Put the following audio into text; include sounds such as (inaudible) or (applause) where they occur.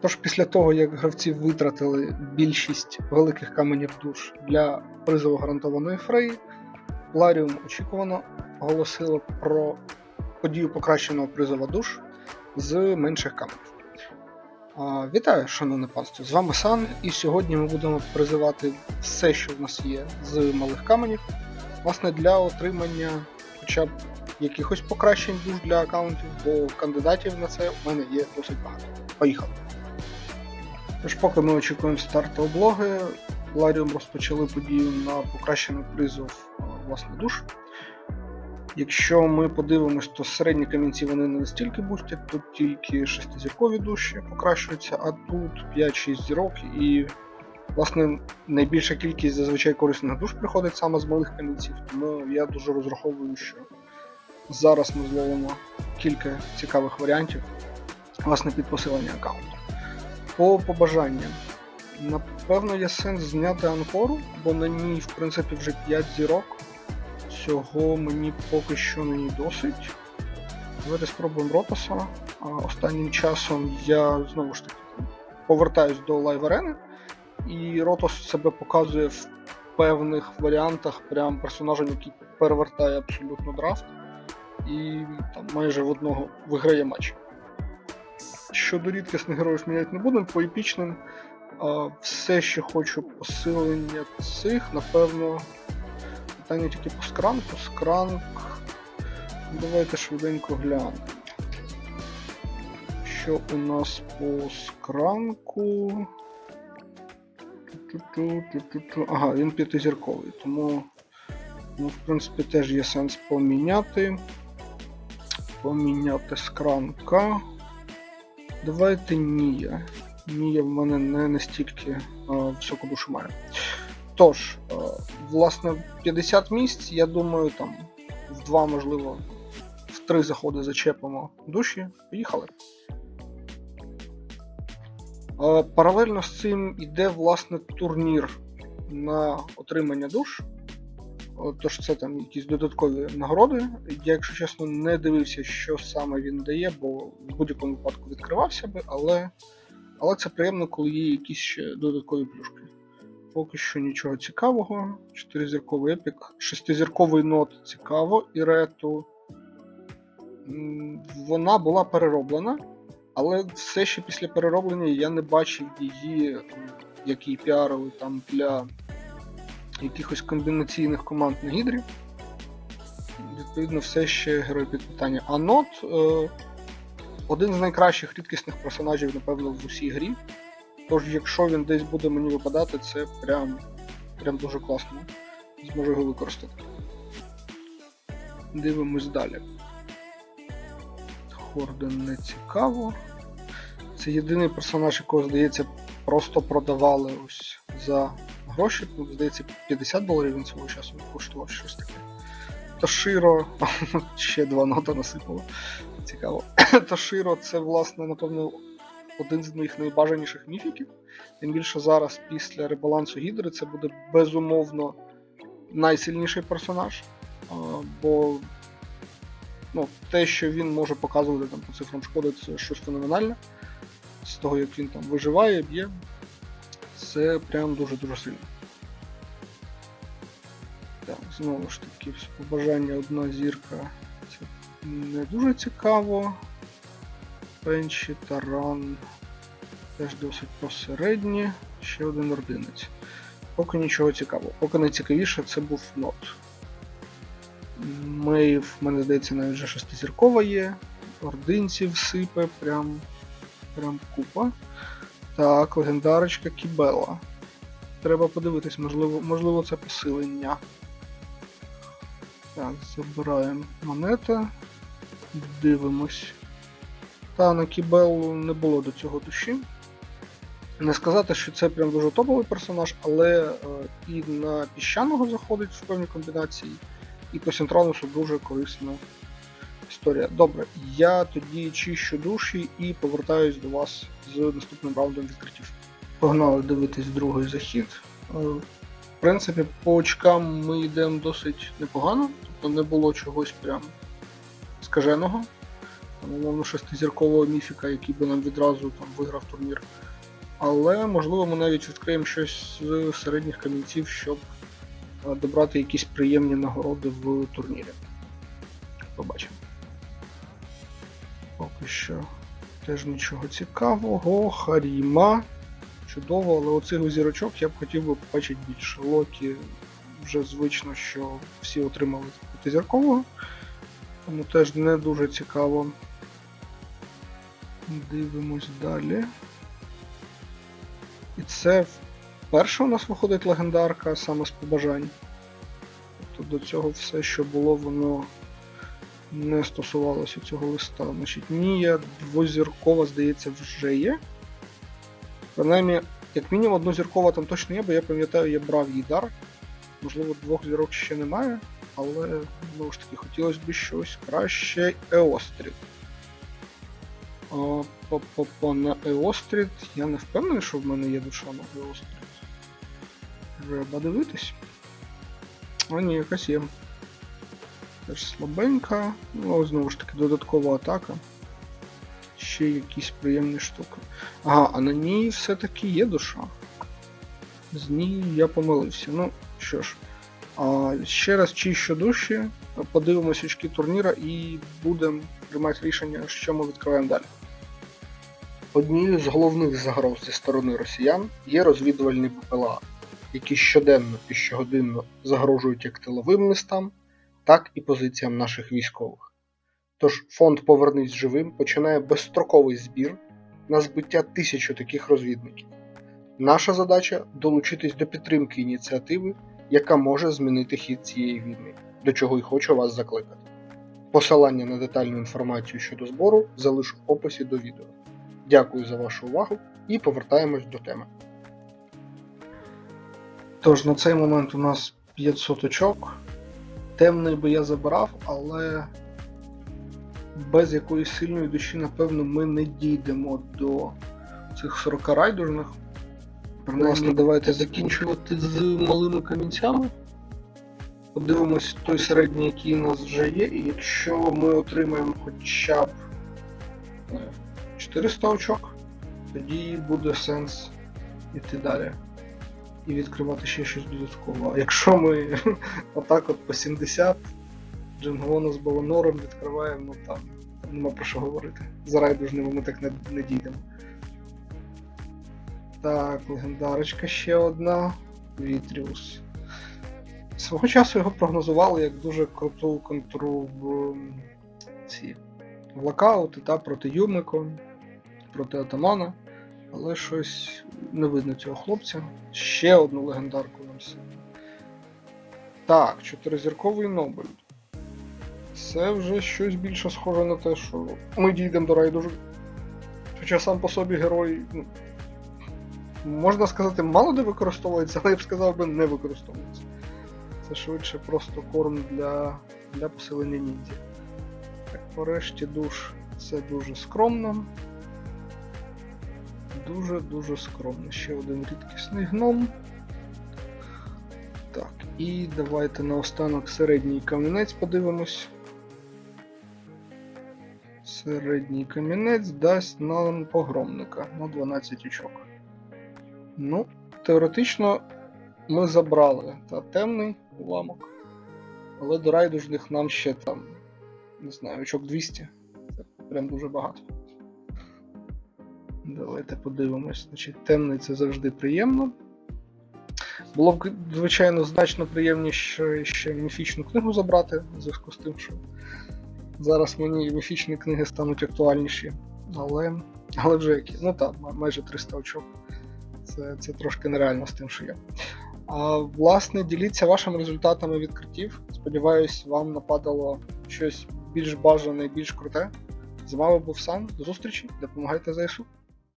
Тож після того, як гравці витратили більшість великих каменів душ для призову гарантованої фреї, Ларіум очікувано оголосило про подію покращеного призова душ з менших каменів. Вітаю, шановне панство! З вами Сан, і сьогодні ми будемо призивати все, що в нас є з малих каменів, власне, для отримання хоча б якихось покращень душ для аккаунтів, бо кандидатів на це в мене є досить багато. Поїхали! Тож, поки ми очікуємо старту облоги, Ларіум розпочали подію на покращений призов е, власне душ. Якщо ми подивимось, то середні камінці вони не настільки бустять, тут тільки шестизіркові душі покращуються, а тут 5-6 зірок і, власне, найбільша кількість зазвичай корисних душ приходить саме з малих камінців, тому я дуже розраховую, що зараз ми зловимо кілька цікавих варіантів власне під посилення аккаунту. По побажанням. Напевно, є сенс зняти анкору, бо на ній, в принципі, вже 5 зірок. Цього мені поки що не досить. Давайте спробуємо Ротоса. Останнім часом я знову ж таки повертаюсь до лайв арени, і Ротос себе показує в певних варіантах прям персонажем, який перевертає абсолютно драфт, і там майже в одного виграє матч. Щодо рідкісних героїв міняти не будемо, по епічним. А, все, що хочу посилення цих, напевно. Питання тільки по скранку. Скранк. Давайте швиденько глянемо. Що у нас по скранку? Ага, він п'ятизірковий, тому ну, в принципі теж є сенс поміняти. Поміняти скранка. Давайте Нія. Нія в мене не настільки а, високу душу має. Тож, а, власне, 50 місць, я думаю, там в два, можливо, в три заходи зачепимо душі. Поїхали. А, Паралельно з цим іде власне турнір на отримання душ. Тож це там якісь додаткові нагороди. Я, якщо чесно, не дивився, що саме він дає, бо в будь-якому випадку відкривався би, але, але це приємно, коли є якісь ще додаткові плюшки. Поки що нічого цікавого. 4-зірковий епік, 6-зірковий нот цікаво, і рету. Вона була перероблена, але все ще після перероблення я не бачив її, м, як її піарили там для якихось комбінаційних команд на гідрі. Відповідно, все ще герой під питання. А Нот е, один з найкращих рідкісних персонажів, напевно, в усій грі. Тож, якщо він десь буде мені випадати, це прям, прям дуже класно. Зможу його використати. Дивимось далі. Хорден не цікаво. Це єдиний персонаж, якого, здається, просто продавали ось за гроші. Ну, здається, 50 доларів він свого часу коштував щось таке. Тоширо, (laughs) ще два нота насипало. Цікаво. (coughs) Тоширо це, власне, напевно, один з моїх найбажаніших міфіків. Тим більше зараз, після ребалансу Гідри, це буде безумовно найсильніший персонаж. Бо ну, те, що він може показувати там, по цифрам шкоди, це щось феноменальне. З того, як він там виживає, б'є, це прям дуже-дуже сильно. Так, знову ж таки, побажання одна зірка. Це не дуже цікаво. Пенчі, Таран теж досить посередні. Ще один ординець. Поки нічого цікавого. Поки найцікавіше це був нот. Мейв, мене здається, навіть вже шестизіркова є. Ординців сипе, прям, прям купа. Так, легендарочка Кібела. Треба подивитись, можливо, можливо це посилення. Так, забираємо монети. Дивимось. Та на Кібелу не було до цього душі. Не сказати, що це прям дуже топовий персонаж, але е, і на піщаного заходить в певні комбінації, і по Сінтронусу дуже корисна історія. Добре, я тоді чищу душі і повертаюсь до вас з наступним раундом відкриттів. Погнали дивитись другий захід. Е, В принципі, по очкам ми йдемо досить непогано, тобто не було чогось прям скаженого. там, умовно, шестизіркового міфіка, який би нам відразу там виграв турнір. Але можливо ми навіть відкриємо щось з середніх камінців, щоб е, добрати якісь приємні нагороди в турнірі. Побачимо. Що теж нічого цікавого. Харіма. Чудово, але оцих зірочок я б хотів би побачити більше. Локі вже звично, що всі отримали п'ятизіркового. Тому теж не дуже цікаво. Дивимось далі. І це вперше у нас виходить легендарка саме з побажань. Тобто до цього все, що було, воно не стосувалося цього листа. Значить, Нія двозіркова, здається, вже є. Принаймні, як мінімум, однозіркова там точно є, бо я пам'ятаю, я брав її дар. Можливо, двох зірок ще немає, але знову ж таки хотілося б щось краще Еостріт. А, По-по-по на Еостріт. Я не впевнений, що в мене є душа на Еостріт. Треба дивитись. А ні, якась є. Теж слабенька. Ну, знову ж таки, додаткова атака. Ще якісь приємні штуки. Ага, а на ній все-таки є душа. З ній я помилився. Ну, що ж. А, ще раз чищу душі, подивимось очки турніра і будемо приймати рішення, що ми відкриваємо далі. Однією з головних загроз зі сторони росіян є розвідувальні ППЛА, які щоденно і щогодинно загрожують як тиловим містам, так і позиціям наших військових. Тож фонд Повернись живим починає безстроковий збір на збиття тисячу таких розвідників. Наша задача долучитись до підтримки ініціативи, яка може змінити хід цієї війни, до чого й хочу вас закликати. Посилання на детальну інформацію щодо збору залишу в описі до відео. Дякую за вашу увагу і повертаємось до теми. Тож на цей момент у нас 500 очок. Темний би я забрав, але без якоїсь сильної душі, напевно, ми не дійдемо до цих 40 райдужних. Власне, давайте закінчувати з малими камінцями. Подивимось той середній, який у нас вже є, і якщо ми отримаємо хоча б е, 400 очок, тоді буде сенс іти далі і відкривати ще щось додатково. А якщо ми (laughs) отак от по 70 Джингону з Баланором відкриваємо, ну там, там нема про що говорити. За райдужними ми так не, не дійдемо. Так, легендарочка ще одна. Вітріус. Свого часу його прогнозували як дуже круту контру в ці в локаути та проти Юмико, проти Атамана. Але щось не видно цього хлопця. Ще одну легендарку нам сильно. Так, чотиризірковий Нобель. Це вже щось більше схоже на те, що ми дійдемо до райдужу. Хоча сам по собі герой, ну, можна сказати, мало де використовується, але я б сказав би не використовується. Це швидше просто корм для, для посилення ніндзя. Так, порешті душ це дуже скромно. Дуже-дуже скромно. Ще один рідкісний гном. Так, і давайте наостанок середній камінець подивимось. Середній камінець дасть нам погромника на 12 очок. Ну, теоретично ми забрали та темний уламок. Але до райдужних нам ще там, не знаю, очок 200. Це прям дуже багато. Давайте подивимось. Значить, темний це завжди приємно. Було б, звичайно, значно приємніше ще міфічну книгу забрати, в зв'язку з тим, що зараз мені міфічні книги стануть актуальніші. Але але вже які. Ну так, майже 300 очок. Це, це трошки нереально з тим, що є. А, власне, діліться вашими результатами відкриттів. Сподіваюсь, вам нападало щось більш бажане і більш круте. З вами був Сан. До зустрічі, допомагайте ЗСУ.